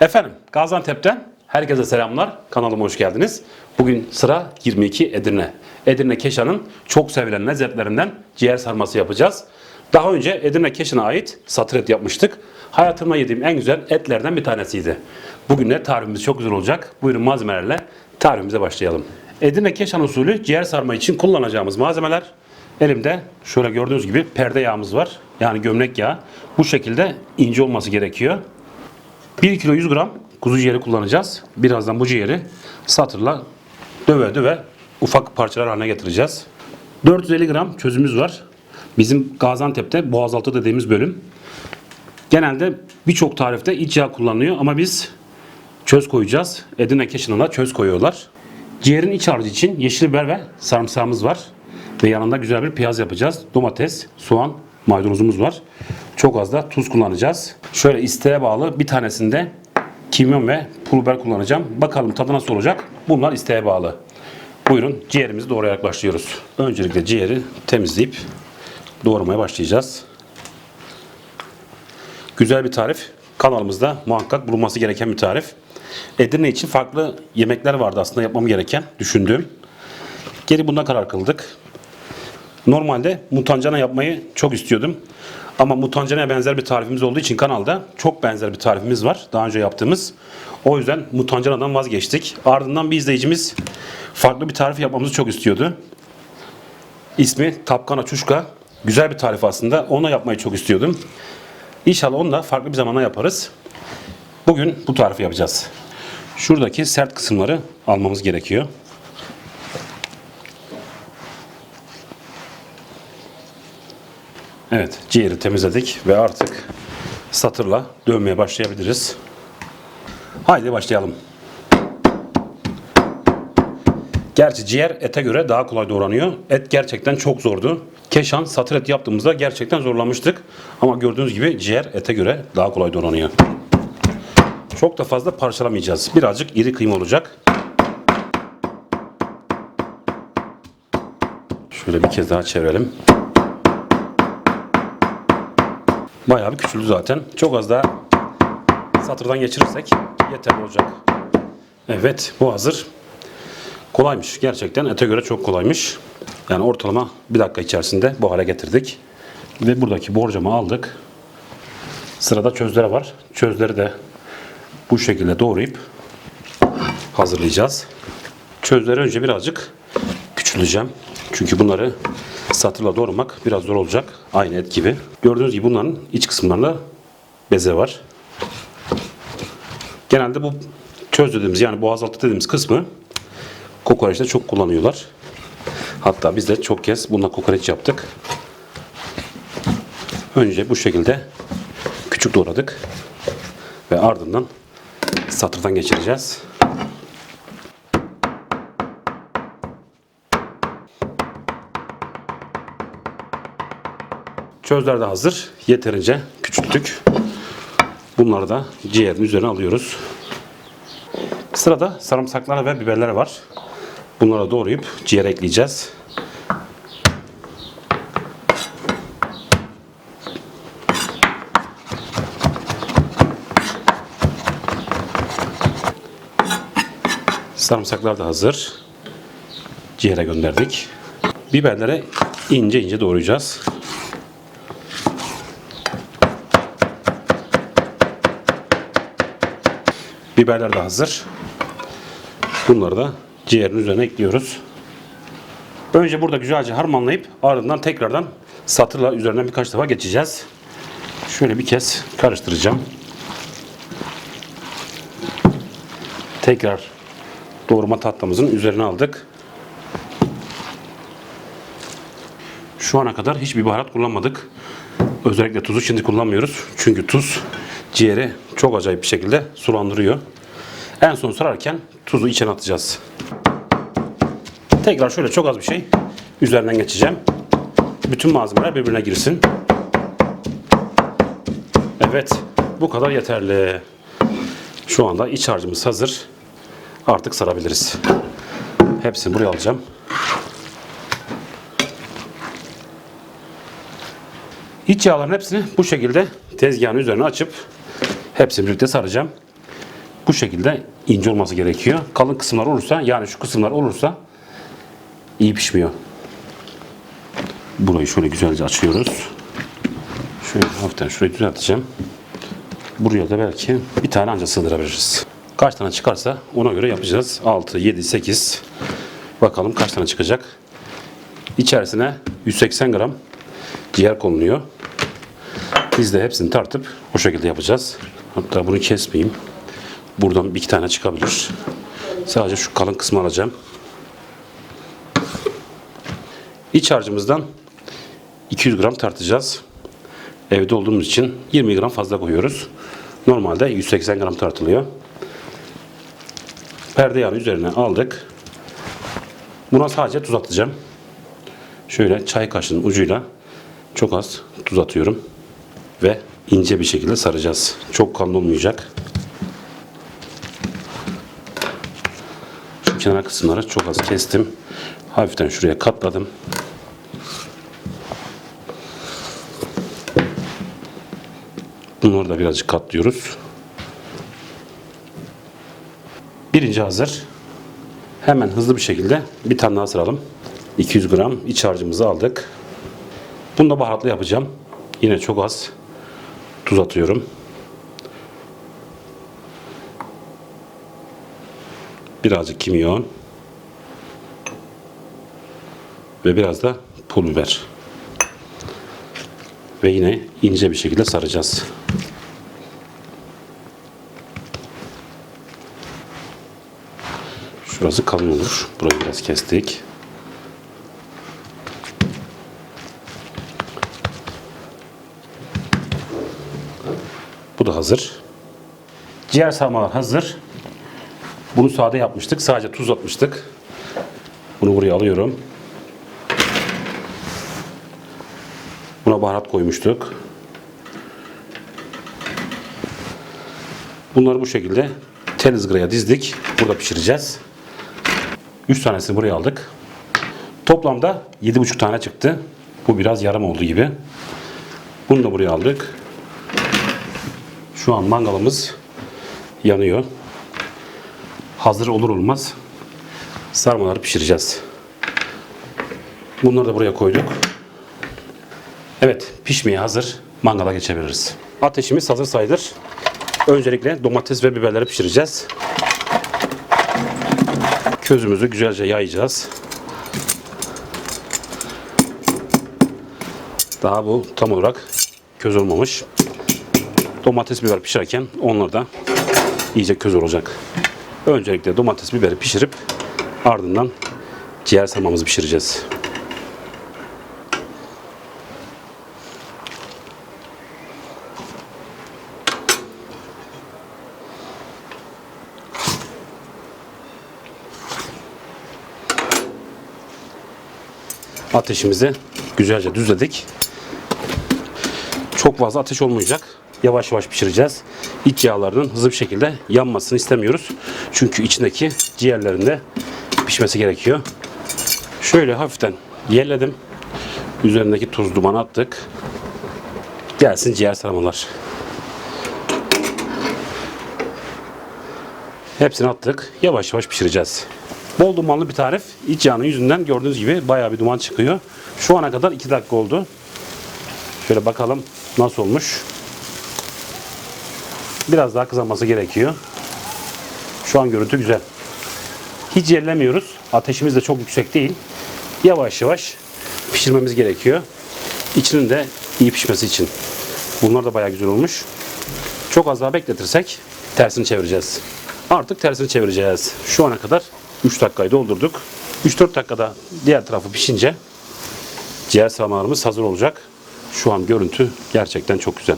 Efendim Gaziantep'ten herkese selamlar. Kanalıma hoş geldiniz. Bugün sıra 22 Edirne. Edirne Keşan'ın çok sevilen lezzetlerinden ciğer sarması yapacağız. Daha önce Edirne Keşan'a ait satır et yapmıştık. Hayatımda yediğim en güzel etlerden bir tanesiydi. Bugün de tarifimiz çok güzel olacak. Buyurun malzemelerle tarifimize başlayalım. Edirne Keşan usulü ciğer sarma için kullanacağımız malzemeler elimde şöyle gördüğünüz gibi perde yağımız var. Yani gömlek yağı. Bu şekilde ince olması gerekiyor. 1 kilo 100 gram kuzu ciğeri kullanacağız. Birazdan bu ciğeri satırla döve döve ufak parçalar haline getireceğiz. 450 gram çözümüz var. Bizim Gaziantep'te boğazaltı dediğimiz bölüm. Genelde birçok tarifte iç yağ kullanılıyor ama biz çöz koyacağız. Edirne Keşan'da da çöz koyuyorlar. Ciğerin iç harcı için yeşil biber ve sarımsağımız var. Ve yanında güzel bir piyaz yapacağız. Domates, soğan, maydanozumuz var. Çok az da tuz kullanacağız. Şöyle isteğe bağlı bir tanesinde kimyon ve pul biber kullanacağım. Bakalım tadı nasıl olacak? Bunlar isteğe bağlı. Buyurun ciğerimizi doğrayarak başlıyoruz. Öncelikle ciğeri temizleyip doğramaya başlayacağız. Güzel bir tarif. Kanalımızda muhakkak bulunması gereken bir tarif. Edirne için farklı yemekler vardı aslında yapmam gereken, düşündüğüm. Geri buna karar kıldık. Normalde mutancana yapmayı çok istiyordum. Ama mutancanaya benzer bir tarifimiz olduğu için kanalda çok benzer bir tarifimiz var. Daha önce yaptığımız. O yüzden mutancanadan vazgeçtik. Ardından bir izleyicimiz farklı bir tarif yapmamızı çok istiyordu. İsmi Tapkana Çuşka. Güzel bir tarif aslında. Onu yapmayı çok istiyordum. İnşallah onu da farklı bir zamanda yaparız. Bugün bu tarifi yapacağız. Şuradaki sert kısımları almamız gerekiyor. Evet, ciğeri temizledik ve artık satırla dövmeye başlayabiliriz. Haydi başlayalım. Gerçi ciğer ete göre daha kolay doğranıyor. Et gerçekten çok zordu. Keşan satır et yaptığımızda gerçekten zorlanmıştık. Ama gördüğünüz gibi ciğer ete göre daha kolay doğranıyor. Çok da fazla parçalamayacağız. Birazcık iri kıyım olacak. Şöyle bir kez daha çevirelim. Bayağı bir küçüldü zaten. Çok az daha satırdan geçirirsek yeterli olacak. Evet bu hazır. Kolaymış. Gerçekten ete göre çok kolaymış. Yani ortalama bir dakika içerisinde bu hale getirdik. Ve buradaki borcamı aldık. Sırada çözleri var. Çözleri de bu şekilde doğrayıp hazırlayacağız. Çözleri önce birazcık küçüleceğim. Çünkü bunları satırla doğramak biraz zor olacak. Aynı et gibi. Gördüğünüz gibi bunların iç kısımlarında beze var. Genelde bu çöz dediğimiz yani boğazaltı dediğimiz kısmı kokoreçte çok kullanıyorlar. Hatta biz de çok kez bununla kokoreç yaptık. Önce bu şekilde küçük doğradık ve ardından satırdan geçireceğiz. Çözler de hazır. Yeterince küçülttük. Bunları da ciğerin üzerine alıyoruz. Sırada sarımsaklar ve biberler var. Bunları doğrayıp ciğere ekleyeceğiz. Sarımsaklar da hazır. Ciğere gönderdik. Biberlere ince ince doğrayacağız. Biberler de hazır. Bunları da ciğerin üzerine ekliyoruz. Önce burada güzelce harmanlayıp ardından tekrardan satırla üzerinden birkaç defa geçeceğiz. Şöyle bir kez karıştıracağım. Tekrar doğrama tatlımızın üzerine aldık. Şu ana kadar hiçbir baharat kullanmadık. Özellikle tuzu şimdi kullanmıyoruz. Çünkü tuz ciğeri çok acayip bir şekilde sulandırıyor. En son sararken tuzu içine atacağız. Tekrar şöyle çok az bir şey üzerinden geçeceğim. Bütün malzemeler birbirine girsin. Evet, bu kadar yeterli. Şu anda iç harcımız hazır. Artık sarabiliriz. Hepsini buraya alacağım. İç yağların hepsini bu şekilde tezgahın üzerine açıp hepsini birlikte saracağım. Bu şekilde ince olması gerekiyor. Kalın kısımlar olursa yani şu kısımlar olursa iyi pişmiyor. Burayı şöyle güzelce açıyoruz. Şöyle hafiften şurayı düzelteceğim. Buraya da belki bir tane anca sığdırabiliriz. Kaç tane çıkarsa ona göre yapacağız. 6, 7, 8. Bakalım kaç tane çıkacak. İçerisine 180 gram ciğer konuluyor. Biz de hepsini tartıp o şekilde yapacağız. Hatta bunu kesmeyeyim. Buradan bir iki tane çıkabilir. Sadece şu kalın kısmı alacağım. İç harcımızdan 200 gram tartacağız. Evde olduğumuz için 20 gram fazla koyuyoruz. Normalde 180 gram tartılıyor. Perde yağını üzerine aldık. Buna sadece tuz atacağım. Şöyle çay kaşığının ucuyla çok az tuz atıyorum. Ve ince bir şekilde saracağız. Çok kalın olmayacak. Kenar kısımları çok az kestim. Hafiften şuraya katladım. Bunları da birazcık katlıyoruz. Birinci hazır. Hemen hızlı bir şekilde bir tane daha sıralım. 200 gram iç harcımızı aldık. Bunu da baharatlı yapacağım. Yine çok az tuz atıyorum. Birazcık kimyon. Ve biraz da pul biber. Ve yine ince bir şekilde saracağız. Şurası kalın olur. Burayı biraz kestik. Bu da hazır. Ciğer sarmalar hazır. Bunu sade yapmıştık. Sadece tuz atmıştık. Bunu buraya alıyorum. Buna baharat koymuştuk. Bunları bu şekilde tel ızgaraya dizdik. Burada pişireceğiz. 3 tanesini buraya aldık. Toplamda 7,5 tane çıktı. Bu biraz yarım oldu gibi. Bunu da buraya aldık. Şu an mangalımız yanıyor. Hazır olur olmaz sarmaları pişireceğiz. Bunları da buraya koyduk. Evet, pişmeye hazır. Mangala geçebiliriz. Ateşimiz hazır sayılır. Öncelikle domates ve biberleri pişireceğiz. Közümüzü güzelce yayacağız. Daha bu tam olarak köz olmamış. Domates biber pişerken onlar da iyice köz olacak. Öncelikle domates biberi pişirip ardından ciğer sarmamızı pişireceğiz. Ateşimizi güzelce düzledik. Çok fazla ateş olmayacak. Yavaş yavaş pişireceğiz. İç yağlarının hızlı bir şekilde yanmasını istemiyoruz. Çünkü içindeki ciğerlerin de pişmesi gerekiyor. Şöyle hafiften yerledim. Üzerindeki tuz dumanı attık. Gelsin ciğer sarmalar. Hepsini attık. Yavaş yavaş pişireceğiz. Bol dumanlı bir tarif. İç yağının yüzünden gördüğünüz gibi bayağı bir duman çıkıyor. Şu ana kadar 2 dakika oldu. Şöyle bakalım nasıl olmuş. Biraz daha kızarması gerekiyor. Şu an görüntü güzel. Hiç yerlemiyoruz. Ateşimiz de çok yüksek değil. Yavaş yavaş pişirmemiz gerekiyor. İçinin de iyi pişmesi için. Bunlar da bayağı güzel olmuş. Çok az daha bekletirsek tersini çevireceğiz. Artık tersini çevireceğiz. Şu ana kadar 3 dakikayı doldurduk. 3-4 dakikada diğer tarafı pişince ciğer sarmalarımız hazır olacak. Şu an görüntü gerçekten çok güzel.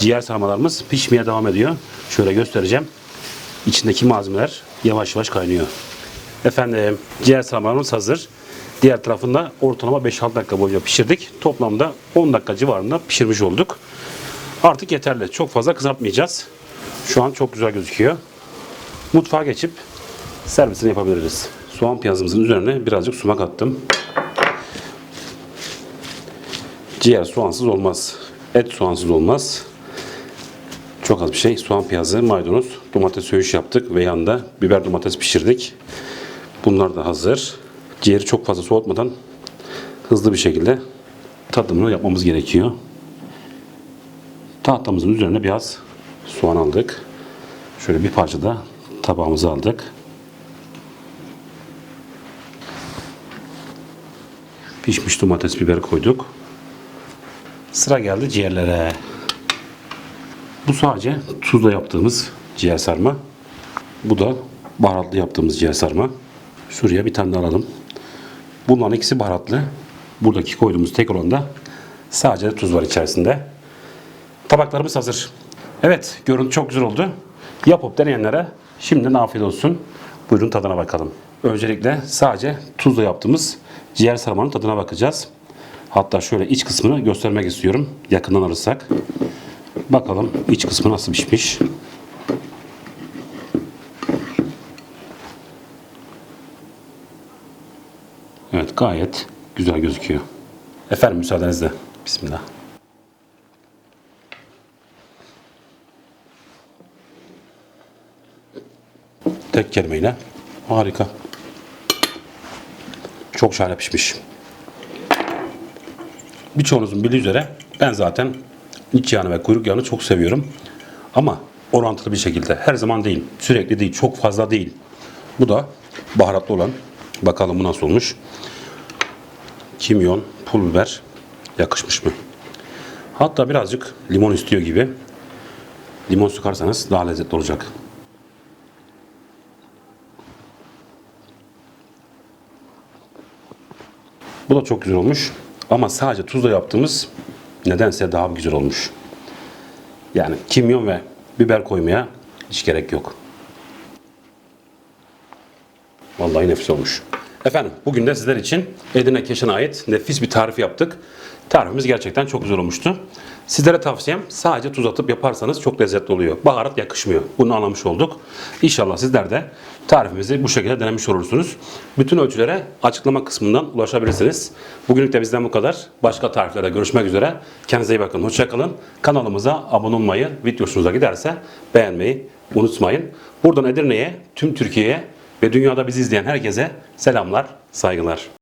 Ciğer sarmalarımız pişmeye devam ediyor. Şöyle göstereceğim. İçindeki malzemeler yavaş yavaş kaynıyor. Efendim ciğer sarmalarımız hazır. Diğer tarafında ortalama 5-6 dakika boyunca pişirdik. Toplamda 10 dakika civarında pişirmiş olduk. Artık yeterli. Çok fazla kızartmayacağız. Şu an çok güzel gözüküyor. Mutfağa geçip servisini yapabiliriz. Soğan piyazımızın üzerine birazcık sumak attım. Ciğer soğansız olmaz. Et soğansız olmaz. Çok az bir şey. Soğan, piyazı, maydanoz, domates söğüş yaptık ve yanında biber domates pişirdik. Bunlar da hazır. Ciğeri çok fazla soğutmadan hızlı bir şekilde tadımını yapmamız gerekiyor. Tahtamızın üzerine biraz soğan aldık. Şöyle bir parça da tabağımıza aldık. Pişmiş domates biber koyduk. Sıra geldi ciğerlere. Bu sadece tuzla yaptığımız ciğer sarma. Bu da baharatlı yaptığımız ciğer sarma. Şuraya bir tane daha alalım. Bunların ikisi baharatlı. Buradaki koyduğumuz tek olan da sadece tuz var içerisinde. Tabaklarımız hazır. Evet, görüntü çok güzel oldu. Yapıp deneyenlere şimdiden afiyet olsun. Buyurun tadına bakalım. Öncelikle sadece tuzla yaptığımız ciğer sarmanın tadına bakacağız. Hatta şöyle iç kısmını göstermek istiyorum. Yakından alırsak. Bakalım iç kısmı nasıl pişmiş. Evet gayet güzel gözüküyor. Efendim müsaadenizle. Bismillah. Tek kelimeyle harika. Çok şahane pişmiş. Birçoğunuzun bildiği üzere ben zaten iç yağını ve kuyruk yağını çok seviyorum. Ama orantılı bir şekilde her zaman değil, sürekli değil, çok fazla değil. Bu da baharatlı olan. Bakalım bu nasıl olmuş. Kimyon, pul biber yakışmış mı? Hatta birazcık limon istiyor gibi. Limon sıkarsanız daha lezzetli olacak. Bu da çok güzel olmuş. Ama sadece tuzla yaptığımız nedense daha güzel olmuş. Yani kimyon ve biber koymaya hiç gerek yok. Vallahi nefis olmuş. Efendim bugün de sizler için Edirne Keşan'a ait nefis bir tarif yaptık. Tarifimiz gerçekten çok güzel olmuştu. Sizlere tavsiyem sadece tuz atıp yaparsanız çok lezzetli oluyor. Baharat yakışmıyor. Bunu anlamış olduk. İnşallah sizler de tarifimizi bu şekilde denemiş olursunuz. Bütün ölçülere açıklama kısmından ulaşabilirsiniz. Bugünlük de bizden bu kadar. Başka tariflerde görüşmek üzere. Kendinize iyi bakın. Hoşçakalın. Kanalımıza abone olmayı, video hoşunuza giderse beğenmeyi unutmayın. Buradan Edirne'ye, tüm Türkiye'ye ve dünyada bizi izleyen herkese selamlar, saygılar.